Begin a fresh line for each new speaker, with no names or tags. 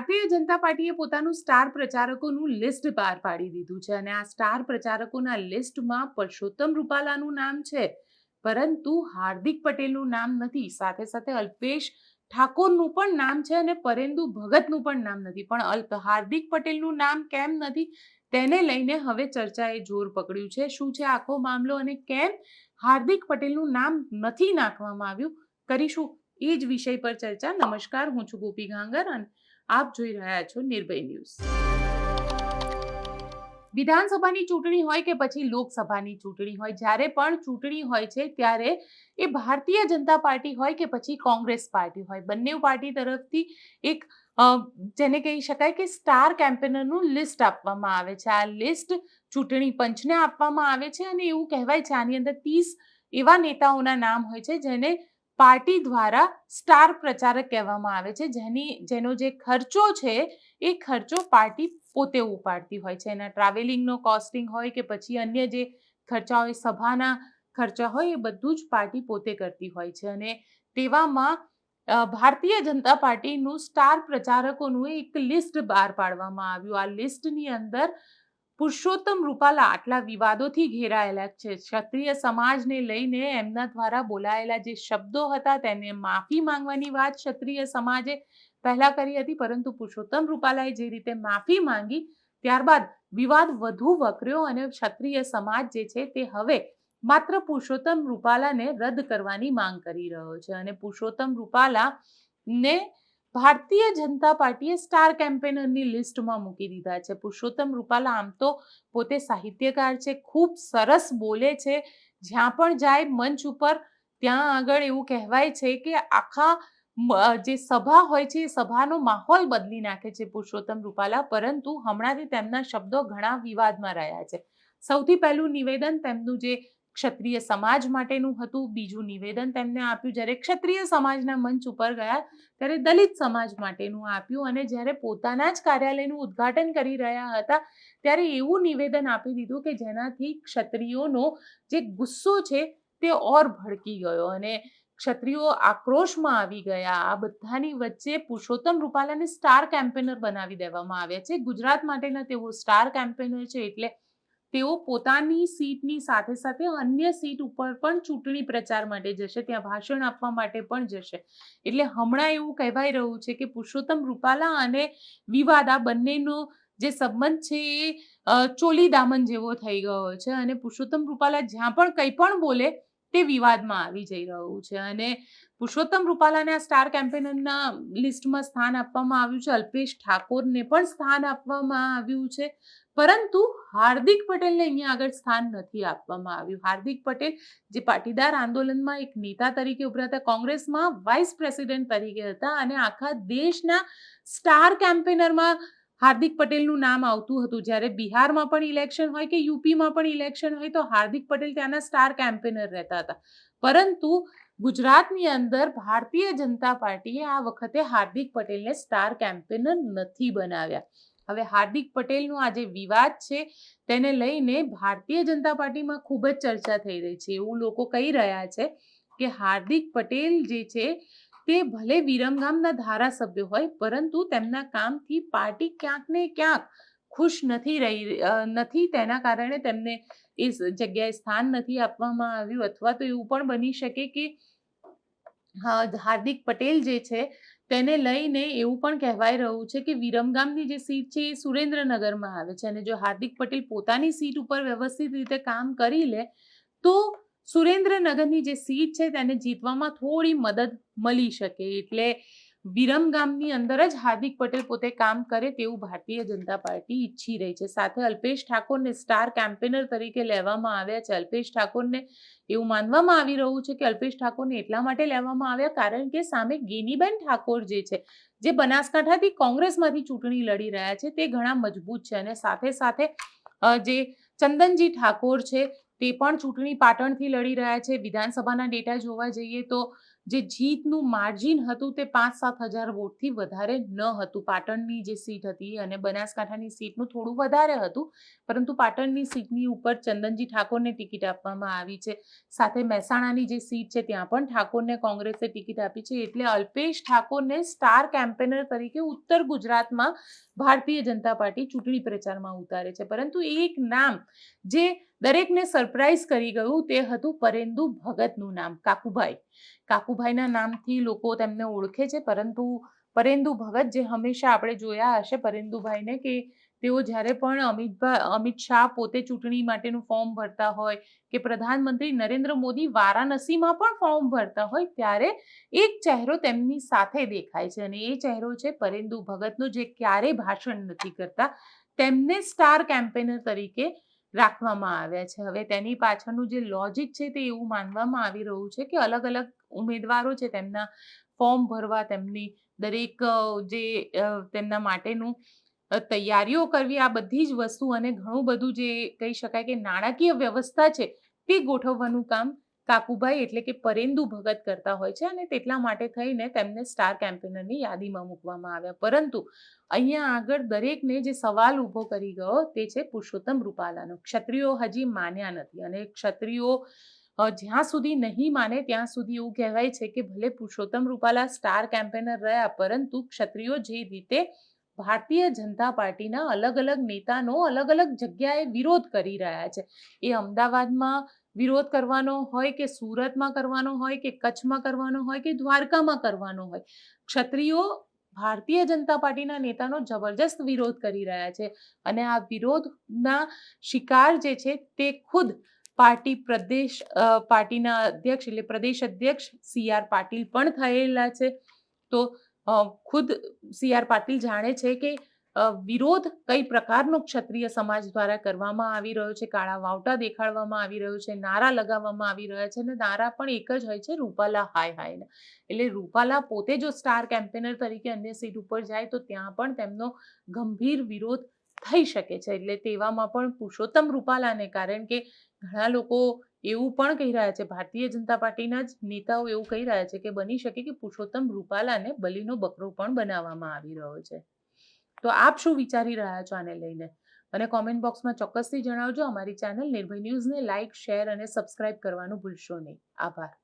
ભારતીય જનતા પાર્ટીએ પોતાનું star પ્રચારકોનું list બહાર પાડી દીધું છે અને આ સ્ટાર પ્રચારકોના લિસ્ટમાં પરસોત્તમ રૂપાલાનું નામ છે. પરંતુ હાર્દિક પટેલનું નામ નથી, સાથે સાથે અલ્પેશ ઠાકોરનું પણ નામ છે અને પરેન્દુ ભગતનું પણ નામ નથી. પણ અલ્પ, હાર્દિક પટેલનું નામ કેમ નથી? તેને લઈને હવે ચર્ચાએ જોર પકડ્યું છે. શું છે આખો મામલો અને કેમ હાર્દિક પટેલનું નામ નથી નાખવામાં આવ્યું? કરીશું એ જ વિષય પર ચર્ચા. નમસ્કાર, હું છું ગોપી ગાંગર અને આપ જોઈ રહ્યા છો નિર્ભય ન્યૂઝ. વિધાનસભાની ચૂંટણી હોય કે પછી લોકસભાની ચૂંટણી હોય, જ્યારે પણ ચૂંટણી હોય છે, ત્યારે એ ભારતીય જનતા પાર્ટી હોય કે પછી કોંગ્રેસ પાર્ટી હોય. બંને પાર્ટી તરફથી એક જેને કહી શકાય કે સ્ટાર કેમ્પેનરનું લિસ્ટ આપવામાં આવે છે. આ લિસ્ટ ચૂંટણી પંચને આપવામાં આવે છે અને એવું કહેવાય છે, આની અંદર ત્રીસ એવા નેતાઓના નામ હોય છે, જેને પાર્ટી દ્વારા સ્ટાર પ્રચારક કહેવામાં આવે છે. જેની, જેનો જે ખર્ચો છે, એ ખર્ચો પાર્ટી પોતે ઉપાડતી હોય છે. એના ટ્રાવેલિંગનો કોસ્ટિંગ હોય કે પછી અન્ય જે ખર્ચા હોય, સભાના ખર્ચા હોય, એ બધું જ પાર્ટી પોતે કરતી હોય છે. અને તેવામાં ભારતીય જનતા પાર્ટીનું સ્ટાર પ્રચારકોનું એક લિસ્ટ બહાર પાડવામાં આવ્યું. આ લિસ્ટની અંદર પુરુષોત્તમ રૂપાલા આટલા વિવાદોથી ઘેરાયેલા છે. ક્ષત્રિય સમાજને લઈને એમના દ્વારા બોલાયેલા જે શબ્દો હતા તેને માફી માંગવાની વાત ક્ષત્રિય સમાજે પહેલા કરી હતી, પરંતુ પુરુષોત્તમ રૂપાલાએ જે રીતે માફી માંગી, ત્યારબાદ વિવાદ વધુ વકર્યો અને ક્ષત્રિય સમાજ જે છે તે હવે માત્ર પુરુષોત્તમ રૂપાલાને રદ કરવાની માંગ કરી રહ્યો છે. અને પુરુષોત્તમ રૂપાલા ને ભારતીય જનતા પાર્ટીએ સ્ટાર કેમ્પેનરની લિસ્ટમાં મૂકી દીધા છે. પુરુષોત્તમ રૂપાલા આમ તો પોતે સાહિત્યકાર છે, ખૂબ સરસ બોલે છે. જ્યાં પણ જાય મંચ ઉપર ત્યાં આગળ એવું કહેવાય છે કે આખા જે સભા હોય છે એ સભાનો માહોલ બદલી નાખે છે પુરુષોત્તમ રૂપાલા. પરંતુ હમણાંથી તેમના શબ્દો ઘણા વિવાદમાં રહ્યા છે. સૌથી પહેલું નિવેદન તેમનું જે ક્ષત્રિય સમાજ માટેનું હતું. બીજું નિવેદન તેમને આપ્યું. જ્યારે ક્ષત્રિય સમાજના મંચ ઉપર ગયા, ત્યારે દલિત સમાજ માટેનું આપ્યું અને જ્યારે પોતાના જ કાર્યાલયનું ઉદ્ઘાટન કરી રહ્યા હતા, ત્યારે એવું નિવેદન આપી દીધું કે જેનાથી ક્ષત્રિયોનો જે ગુસ્સો છે તે ઓર ભડકી ગયો અને ક્ષત્રિયો આક્રોશમાં આવી ગયા. આ બધાની વચ્ચે પુરુષોત્તમ રૂપાલાને સ્ટાર કેમ્પેનર બનાવી દેવામાં આવ્યા છે. ગુજરાત માટેના તેઓ સ્ટાર કેમ્પેનર છે એટલે તેઓ પોતાની સીટની સાથે સાથે અન્ય સીટ ઉપર પણ ચૂંટણી પ્રચાર માટે જશે, ત્યાં ભાષણ આપવા માટે પણ જશે. એટલે હમણાં એવું કહેવાય રહ્યું છે કે પુરુષોત્તમ રૂપાલા અને વિવાદ આ બંનેનો જે સંબંધ છે એ ચોલી દામન જેવો થઈ ગયો છે અને પુરુષોત્તમ રૂપાલા જ્યાં પણ કંઈ પણ બોલે તે વિવાદમાં આવી જઈ રહ્યું છે અને પુરુષોત્તમ રૂપાલાને આ સ્ટાર કેમ્પેનરના લિસ્ટમાં સ્થાન આપવામાં આવ્યું છે. અલ્પેશ ઠાકોરને પણ સ્થાન આપવામાં આવ્યું છે. પરંતુ હાર્દિક પટેલને અહીંયા આગળ સ્થાન નથી આપવામાં આવ્યું. હાર્દિક પટેલ જે પાટીદાર આંદોલનમાં એક નેતા તરીકે ઉભરા હતા, કોંગ્રેસમાં વાઇસ પ્રેસિડેન્ટ તરીકે હતા અને આખા દેશના સ્ટાર કેમ્પેનરમાં હાર્દિક પટેલનું નામ આવતું હતું. જ્યારે બિહારમાં પણ ઇલેક્શન હોય કે યુપીમાં પણ ઇલેક્શન હોય તો હાર્દિક પટેલ ત્યાંના સ્ટાર કેમ્પેનર રહેતા હતા. પરંતુ ગુજરાતની અંદર ભારતીય જનતા પાર્ટીએ આ વખતે હાર્દિક પટેલને સ્ટાર કેમ્પેનર નથી બનાવ્યા. હવે હાર્દિક પટેલનો આ જે વિવાદ છે તેને લઈને ભારતીય જનતા પાર્ટીમાં ખૂબ જ ચર્ચા થઈ રહી છે. એવું લોકો કહી રહ્યા છે કે હાર્દિક પટેલ જે છે તે ભલે વિરમગામના ધારાસભ્ય હોય, પરંતુ તેમના કામથી પાર્ટી ક્યાંક ને ક્યાંક ખુશ નથી રહી નથી. તેના કારણે તેમને એ જગ્યાએ સ્થાન નથી આપવામાં આવ્યું. અથવા તો એવું પણ બની શકે કે હાર્દિક પટેલ જે છે, તેને લઈને એવું પણ કહેવાય રહ્યું છે કે વિરમગામની જે સીટ છે એ સુરેન્દ્રનગરમાં આવે છે. અને જો હાર્દિક પટેલ પોતાની સીટ ઉપર વ્યવસ્થિત રીતે કામ કરી લે, તો સુરેન્દ્રનગરની જે સીટ છે તેને જીતવામાં થોડી મદદ મળી શકે. એટલે વિરમગામની અંદર જ હાર્દિક પટેલ પોતે કામ કરે તેવું ભારતીય જનતા પાર્ટી ઈચ્છી રહી છે. સાથે અલ્પેશ ઠાકોરને સ્ટાર કેમ્પેનર તરીકે લેવામાં આવ્યા છે. અલ્પેશ ઠાકોરને એવું માનવામાં આવી રહ્યું છે કે અલ્પેશ ઠાકોરને એટલા માટે લેવામાં આવ્યા કારણ કે સામે ગેનીબેન ઠાકોર જે છે, જે બનાસકાંઠાથી કોંગ્રેસમાંથી ચૂંટણી લડી રહ્યા છે, તે ઘણા મજબૂત છે અને સાથે સાથે જે ચંદનજી ઠાકોર છે તે પણ ચૂંટણી પાટણથી લડી રહ્યા છે. વિધાનસભાના ડેટા જોવા જઈએ તો જે જીતનું માર્જિન હતું તે પાંચ સાત હજાર વોટથી વધારે ન હતું. પાટણની જે સીટ હતી અને બનાસકાંઠાની સીટનું થોડું વધારે હતું, પરંતુ પાટણની સીટની ઉપર ચંદનજી ઠાકોરને ટિકિટ આપવામાં આવી છે. સાથે મહેસાણાની જે સીટ છે ત્યાં પણ ઠાકોરને કોંગ્રેસે ટિકિટ આપી છે. એટલે અલ્પેશ ઠાકોરને સ્ટાર કેમ્પેનર તરીકે ઉત્તર ગુજરાતમાં ભારતીય જનતા પાર્ટી ચૂંટણી પ્રચારમાં ઉતારે છે. પરંતુ એક નામ જે દરેકને સરપ્રાઈઝ કરી ગયું તે હતું પરેન્દુ ભગતનું નામ, કાકુભાઈ. કાકુભાઈના નામથી લોકો તેમને ઓળખે છે, પરંતુ પરેન્દુ ભગત જે હંમેશા આપણે જોયા હશે પરેન્દુભાઈને કે તેઓ જ્યારે પણ અમિતભાઈ અમિત શાહ પોતે ચૂંટણી માટેનું ફોર્મ ભરતા હોય કે પ્રધાનમંત્રી નરેન્દ્ર મોદી વારાણસીમાં પણ ફોર્મ ભરતા હોય ત્યારે એક ચહેરો તેમની સાથે દેખાય છે અને એ ચહેરો છે પરેન્દુ ભગતનો જે ક્યારેય ભાષણ નથી કરતા. તેમને સ્ટાર કેમ્પેનર તરીકે રાખવામાં આવ્યા છે. હવે તેની પાછળનું જે લોજિક છે તે એવું માનવામાં આવી રહ્યું છે કે અલગ અલગ ઉમેદવારો છે તેમના ફોર્મ ભરવા, તેમની દરેક જે તેમના માટેનું તૈયારીઓ કરવી, આ બધી જ વસ્તુ અને ઘણું બધું જે કહી શકાય કે નાણાકીય વ્યવસ્થા છે તે ગોઠવવાનું કામ કાકુભાઈ એટલે કે પરેન્દુ ભગત કરતા હોય છે અને તેટલા માટે થઈને તેમને સ્ટાર કેમ્પેનરની યાદીમાં મૂકવામાં આવ્યા. પરંતુ અહીંયા આગળ દરેકને જે સવાલ ઊભો કરી ગયો તે છે પુરુષોત્તમ રૂપાલાનો. ક્ષત્રિયો હજી માન્યા નથી અને ક્ષત્રિયો જ્યાં સુધી નહીં માને ત્યાં સુધી એવું કહેવાય છે કે ભલે પુરુષોત્તમ રૂપાલા સ્ટાર કેમ્પેનર રહ્યા પરંતુ ક્ષત્રિયો જે રીતે ભારતીય જનતા પાર્ટીના અલગ અલગ નેતાનો અલગ અલગ જગ્યાએ વિરોધ કરી રહ્યા છે. એ અમદાવાદમાં વિરોધ કરવાનો હોય કે સુરતમાં કરવાનો હોય કે કચ્છમાં કરવાનો હોય કે દ્વારકામાં કરવાનો હોય. ક્ષત્રિયો ભારતીય જનતા પાર્ટીના નેતાનો જબરજસ્ત વિરોધ કરી રહ્યા છે અને આ વિરોધના શિકાર જે છે તે ખુદ પાર્ટી પ્રદેશ પાર્ટીના અધ્યક્ષ એટલે પ્રદેશ અધ્યક્ષ સી આર પાટીલ પણ થયેલા છે. તો ખુદ સી આર પાટીલ જાણે છે કે વિરોધ કઈ પ્રકારનો ક્ષત્રિય સમાજ દ્વારા કરવામાં આવી રહ્યો છે? કાળા વાવટા દેખાડવામાં આવી રહ્યો છે? નારા લગાવવામાં આવી રહ્યા છે? અને નારા પણ એક જ હોય છે, રૂપાલા હાય હાય એટલે રૂપાલા પોતે જો સ્ટાર કેમ્પેનર તરીકે અન્ય સીટ ઉપર જાય તો ત્યાં પણ તેમનો ગંભીર વિરોધ થઈ શકે છે. એટલે તેવામાં પણ પુરુષોત્તમ રૂપાલાને કારણ કે ઘણા લોકો એવું પણ કહી રહ્યા છે, ભારતીય જનતા પાર્ટીના જ નેતાઓ એવું કહી રહ્યા છે કે બની શકે કે પુરુષોત્તમ રૂપાલાને બલીનો બકરો પણ બનાવવામાં આવી રહ્યો છે. તો આપ શું વિચારી રહ્યા છો આને લઈને? મને કોમેન્ટ બોક્સમાં ચોક્કસથી જણાવજો. અમારી ચેનલ નિર્ભય ન્યૂઝને લાઇક શેર અને સબસ્ક્રાઇબ કરવાનું ભૂલશો નહીં. આભાર.